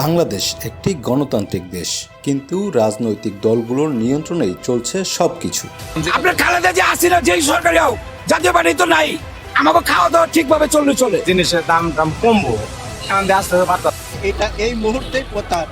বাংলাদেশ একটি গণতান্ত্রিক দেশ কিন্তু রাজনৈতিক দলগুলোর নিয়ন্ত্রণেই চলছে সবকিছু। আপনার খালেদা যে আসি না যেই সরকারি হোক জাতীয় পার্টি তো নাই আমাকে খাওয়া দাওয়া ঠিকভাবে চললে চলে। জিনিসের দাম টাম কমবো এটা এই মুহূর্তেই প্রত্যাহার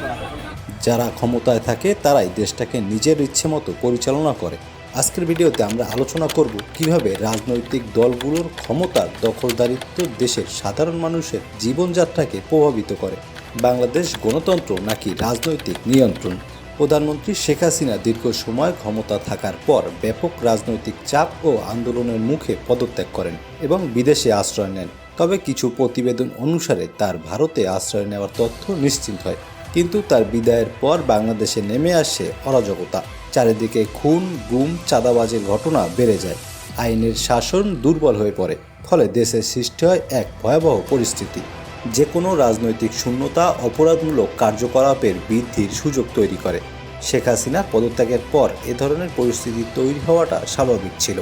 যারা ক্ষমতায় থাকে তারাই দেশটাকে নিজের ইচ্ছে মতো পরিচালনা করে। আজকের ভিডিওতে আমরা আলোচনা করব কীভাবে রাজনৈতিক দলগুলোর ক্ষমতার দখলদারিত্ব দেশের সাধারণ মানুষের জীবনযাত্রাকে প্রভাবিত করে। বাংলাদেশ গণতন্ত্র নাকি রাজনৈতিক নিয়ন্ত্রণ? প্রধানমন্ত্রী শেখ হাসিনা দীর্ঘ সময় ক্ষমতা থাকার পর ব্যাপক রাজনৈতিক চাপ ও আন্দোলনের মুখে পদত্যাগ করেন এবং বিদেশে আশ্রয় নেন। তবে কিছু প্রতিবেদন অনুসারে তার ভারতে আশ্রয় নেওয়ার তথ্য নিশ্চিত হয়। কিন্তু তার বিদায়ের পর বাংলাদেশে নেমে আসে অরাজকতা। চারিদিকে খুন, গুম, চাঁদাবাজের ঘটনা বেড়ে যায়। আইনের শাসন দুর্বল হয়ে পড়ে, ফলে দেশের সৃষ্টি হয় এক ভয়াবহ পরিস্থিতি। যে কোনো রাজনৈতিক শূন্যতা অপরাধমূলক কার্যকলাপের বৃদ্ধির সুযোগ তৈরি করে। শেখ হাসিনার পদত্যাগের পর এ ধরনের পরিস্থিতি তৈরি হওয়াটা স্বাভাবিক ছিল।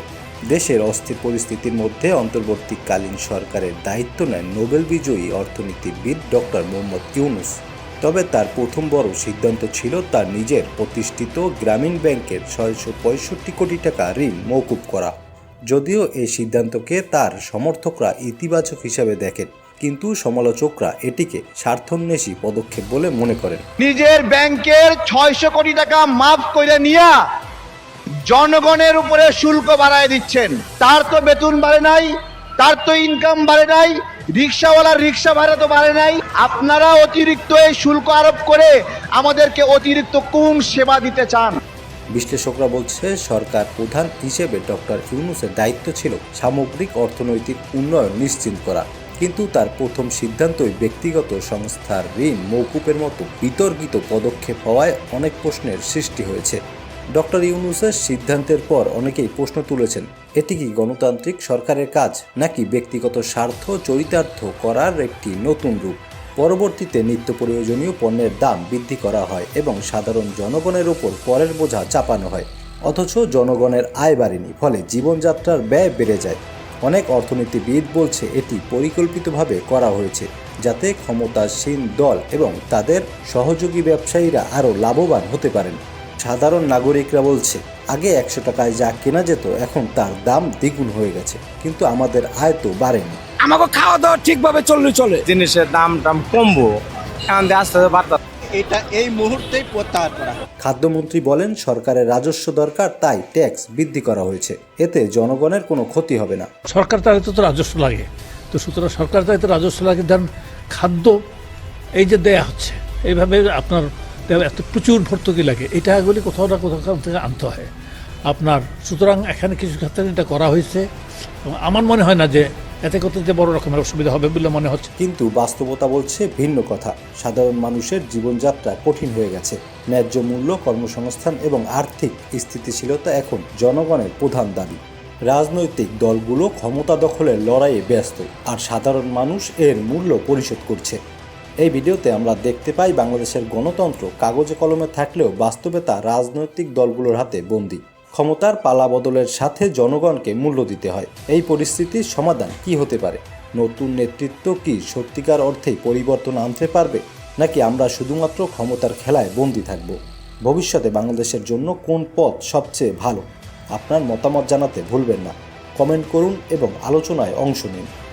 দেশের অস্থির পরিস্থিতির মধ্যে অন্তর্বর্তীকালীন সরকারের দায়িত্ব নেন নোবেল বিজয়ী অর্থনীতিবিদ ডক্টর মোহাম্মদ ইউনুস। তবে তার প্রথম বড় সিদ্ধান্ত ছিল তার নিজের প্রতিষ্ঠিত গ্রামীণ ব্যাংকের ছয়শো পঁয়ষট্টি কোটি টাকা ঋণ মৌকুব করা। যদিও এই সিদ্ধান্তকে তার সমর্থকরা ইতিবাচক হিসাবে দেখেন। কিন্তু সমালোচকরা এটিকে স্বার্থন্বেষী পদক্ষেপ বলে মনে করেন। নিজের ব্যাংকের ছয়শো কোটি টাকা মাফ করে নিয়া জনগণের উপরে শুল্ক বাড়ায় দিচ্ছেন। তার তো বেতন বাড়ে নাই তার তো ইনকাম বাড়ে নাই রিক্সাওয়ালার রিক্সা ভাড়া তো বাড়ে নাই। আপনারা অতিরিক্ত এই শুল্ক আরোপ করে আমাদেরকে অতিরিক্ত কোন সেবা দিতে চান? বিশ্লেষকরা বলছে সরকার প্রধান হিসেবে ডক্টর ইউনুসের দায়িত্ব ছিল সামগ্রিক অর্থনৈতিক উন্নয়ন নিশ্চিত করা। কিন্তু তার প্রথম সিদ্ধান্তই ব্যক্তিগত সংস্থার ঋণ মৌকুপের মতো বিতর্কিত পদক্ষেপ হওয়ায় অনেক প্রশ্নের সৃষ্টি হয়েছে। ডক্টর ইউনুসের সিদ্ধান্তের পর অনেকেই প্রশ্ন তুলেছেন, এটি কি গণতান্ত্রিক সরকারের কাজ, নাকি ব্যক্তিগত স্বার্থ চরিতার্থ করার একটি নতুন রূপ? পরবর্তীতে নিত্য প্রয়োজনীয় পণ্যের দাম বৃদ্ধি করা হয় এবং সাধারণ জনগণের ওপর করের বোঝা চাপানো হয়। অথচ জনগণের আয় বাড়েনি, ফলে জীবনযাত্রার ব্যয় বেড়ে যায়। অনেক অর্থনীতিবিদ বলছে এটি পরিকল্পিতভাবে করা হয়েছে যাতে ক্ষমতাসীন দল এবং তাদের সহযোগী ব্যবসায়ীরা আরও লাভবান হতে পারেন। সাধারণ নাগরিকরা বলছে আগে একশো টাকায় যা কেনা যেত এখন তার দাম দ্বিগুণ হয়ে গেছে কিন্তু আমাদের আয় তো বাড়েনি। আমাকে খাওয়া দাওয়া ঠিকভাবে চললে চলে। জিনিসের দাম টাম কমবো। এখন আস্তে আসতে পারতাম এটা এই মুহূর্তেই প্রত্যাহার করা। খাদ্যমন্ত্রী বলেন সরকারের রাজস্ব দরকার তাই ট্যাক্স বৃদ্ধি করা হয়েছে। এতে জনগণের কোনো ক্ষতি হবে না। সরকার তার তো রাজস্ব লাগে। তো সুতরাং সরকার তাই তো রাজস্ব লাগে দেন খাদ্য এই যে দেয়া হচ্ছে এইভাবে আপনার এত প্রচুর ভর্তুকি লাগে এটা এগুলি কোথাও না কোথাও থেকে আনতে হয়। আপনার সুতরাং এখানে কিছু ক্ষেত্রে এটা করা হয়েছে। এবং আমার মনে হয় না যে এতে করতে বড় রকমের অসুবিধা হবে বলে মনে হচ্ছে। কিন্তু বাস্তবতা বলছে ভিন্ন কথা। সাধারণ মানুষের জীবনযাত্রা কঠিন হয়ে গেছে। ন্যায্য মূল্য, কর্মসংস্থান এবং আর্থিক স্থিতিশীলতা এখন জনগণের প্রধান দাবি। রাজনৈতিক দলগুলো ক্ষমতা দখলের লড়াইয়ে ব্যস্ত আর সাধারণ মানুষ এর মূল্য পরিশোধ করছে। এই ভিডিওতে আমরা দেখতে পাই বাংলাদেশের গণতন্ত্র কাগজে কলমে থাকলেও বাস্তবে তা রাজনৈতিক দলগুলোর হাতে বন্দী। ক্ষমতার পালা বদলের সাথে জনগণকে মূল্য দিতে হয়। এই পরিস্থিতির সমাধান কি হতে পারে? নতুন নেতৃত্ব কি সত্যিকার অর্থেই পরিবর্তন আনতে পারবে? নাকি আমরা শুধুমাত্র ক্ষমতার খেলায় বন্দী থাকব? ভবিষ্যতে বাংলাদেশের জন্য কোন পথ সবচেয়ে ভালো? আপনার মতামত জানাতে ভুলবেন না। কমেন্ট করুন এবং আলোচনায় অংশ নিন।